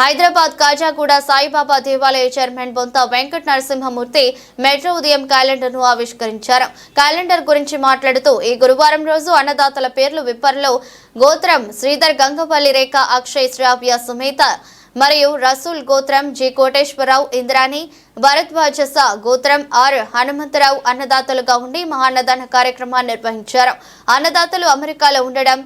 హైదరాబాద్ కాజాగూడ సాయిబాబా దేవాలయ chairman Bontha Venkata Narasimhamurthy metro ఉదయం క్యాలెండర్ను ఆవిష్కరించారు. క్యాలెండర్ గురించి మాట్లాడుతూ ఈ గురువారం రోజు అన్నదాతల పేర్లు విప్పర్లో గోత్రం శ్రీధర్ గంగపల్లి రేఖ అక్షయ్ శ్రావ్య సుమేత మరియు రసూల్ గోత్రం జి కోటేశ్వరరావు ఇంద్రాణి భరద్వాజస గోత్రం ఆర్ హనుమంతరావు అన్నదాతలుగా ఉండి మహాన్నదాన కార్యక్రమాన్ని నిర్వహించారు. అన్నదాతలు అమెరికాలో ఉండడం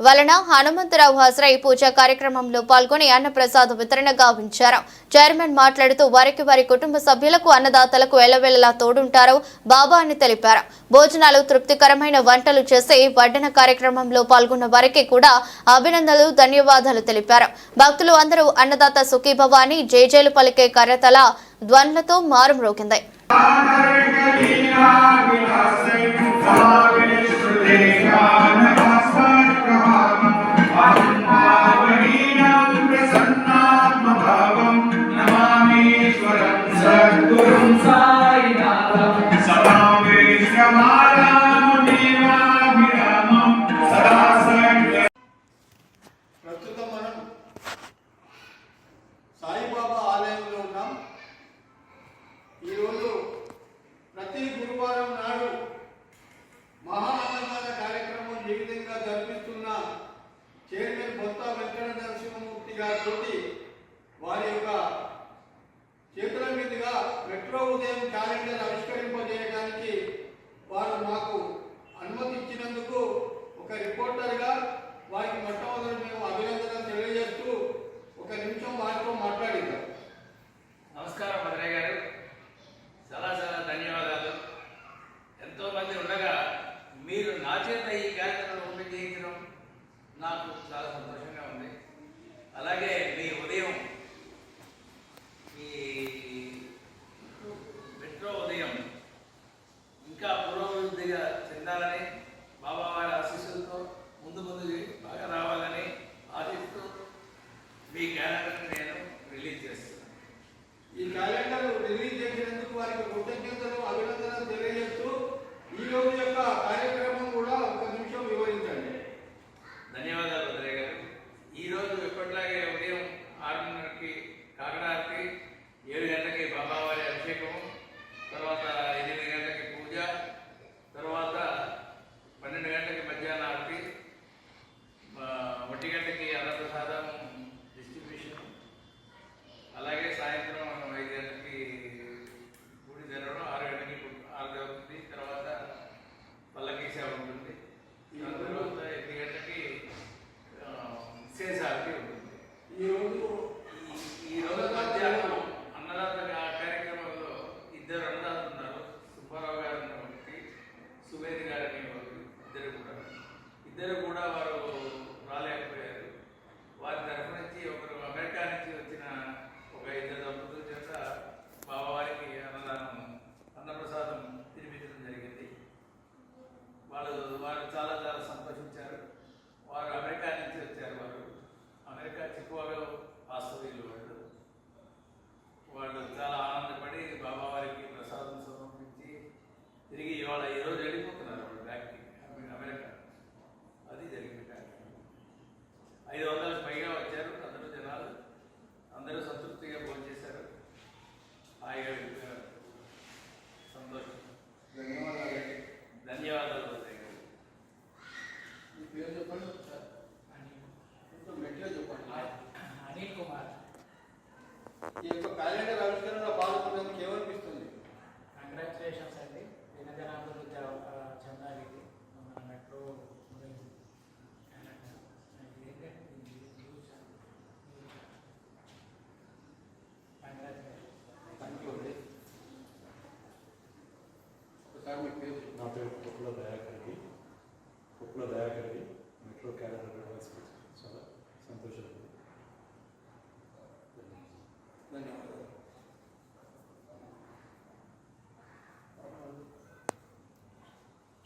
వలన హనుమంతరావు హాజరై పూజా కార్యక్రమంలో పాల్గొని అన్నప్రసాద వితరణ గావించారు చైర్మన్ మాట్లాడుతూ వారికి వారి కుటుంబ సభ్యులకు అన్నదాతలకు ఎల్లవెల్లలా తోడుంటారు బాబా అని తెలిపారు భోజనాలు తృప్తికరమైన వంటలు చేసి వడ్డన కార్యక్రమంలో పాల్గొన్న వారికి కూడా అభినందనలు ధన్యవాదాలు తెలిపారు భక్తులు అందరూ అన్నదాత సుఖీభవాని జేజేలు పలికే కర్రతల ధ్వనులతో మారుమ్రోకింది సాయిబాబా ఆలయంలో ఉన్నాం. ఈరోజు ప్రతి గురువారం నాడు మహా అన్నదాన కార్యక్రమం ఏ విధంగా జరిపిస్తున్న చైర్మన్ బొత్త వెంకట నరసింహమూర్తి గారితో వారి యొక్క చేతుల మీదుగా మెట్రో ఉదయం క్యాలెండర్ ఆవిష్కరింపజేయడానికి వారు మాకు అనుమతి ఇచ్చినందుకు ఒక రిపోర్టర్గా వారికి మొట్టమొదటి మేము అభినందనలు తెలియజేస్తూ ఒక నిమిషం వారితో మాట్లాడిద్దాం. నమస్కారం భద్రయ్య గారు. చాలా చాలా ధన్యవాదాలు. ఎంతో మంది ఉండగా మీరు నా చేత ఈ కార్యక్రమంలో ఉండి చేయించడం నాకు చాలా సంతోషంగా ఉంది. అలాగే మీ ఉదయం ఈ మెట్రో ఉదయం ఇంకా పురోభివృద్ధిగా చెందాలని బాబా ముందు ముందు బాగా రావాలని ఆశిస్తూ మీ క్యాలెండర్ని ఈ యొక్క క్యాలెండర్ ఆవిష్కరణలో పాల్గొన్నందుకు ఏమనిపిస్తుంది? కంగ్రాచులేషన్స్ అండి. దినదినాభివృద్ధి చెందాలి మన మెట్రో ఉదయం క్యాలెండర్. అది ఏంటంటే ఇది news channel. News channel.